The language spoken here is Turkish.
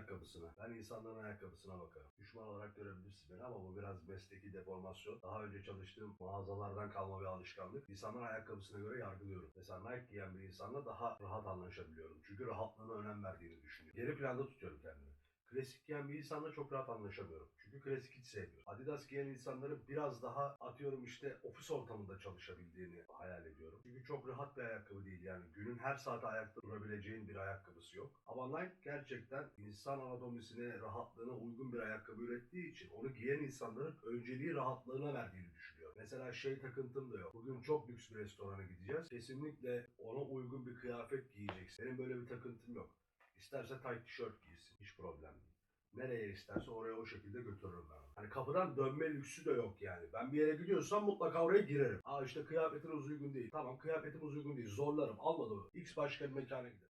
ayakkabısına. Ben insanların ayakkabısına bakarım. Düşman olarak görebilirsin beni ama bu biraz mesleki deformasyon. Daha önce çalıştığım mağazalardan kalma bir alışkanlık. İnsanların ayakkabısına göre yargılıyorum. Mesela Nike giyen bir insanla daha rahat anlaşabiliyorum. Çünkü rahatlığına önem verdiğini düşünüyorum. Geri planda tutuyorum kendimi. Klasik giyen bir insanla çok rahat anlaşamıyorum. Çünkü klasik hiç sevmiyorum. Adidas giyen insanları biraz daha atıyorum işte ofis ortamında çalışabildiğini hayal ediyorum. Çok rahat bir ayakkabı değil yani. Günün her saati ayakta durabileceğin bir ayakkabısı yok. Ama Nike gerçekten insan anatomisine, rahatlığına uygun bir ayakkabı ürettiği için onu giyen insanların önceliği rahatlığına verdiğini düşünüyorum. Mesela şey takıntım da yok. Bugün çok lüks bir restorana gideceğiz. Kesinlikle ona uygun bir kıyafet giyeceksin. Benim böyle bir takıntım yok. İsterse tight tişört giysin. Hiç problem değil. Nereye isterse oraya o şekilde götürürüm ben. Hani kapıdan dönme lüksü de yok yani. Ben bir yere gidiyorsam mutlaka oraya girerim. Aa işte kıyafetiniz uygun değil. Tamam kıyafetimiz uygun değil. Zorlarım. Almadı mı? X başka bir mekana giderim.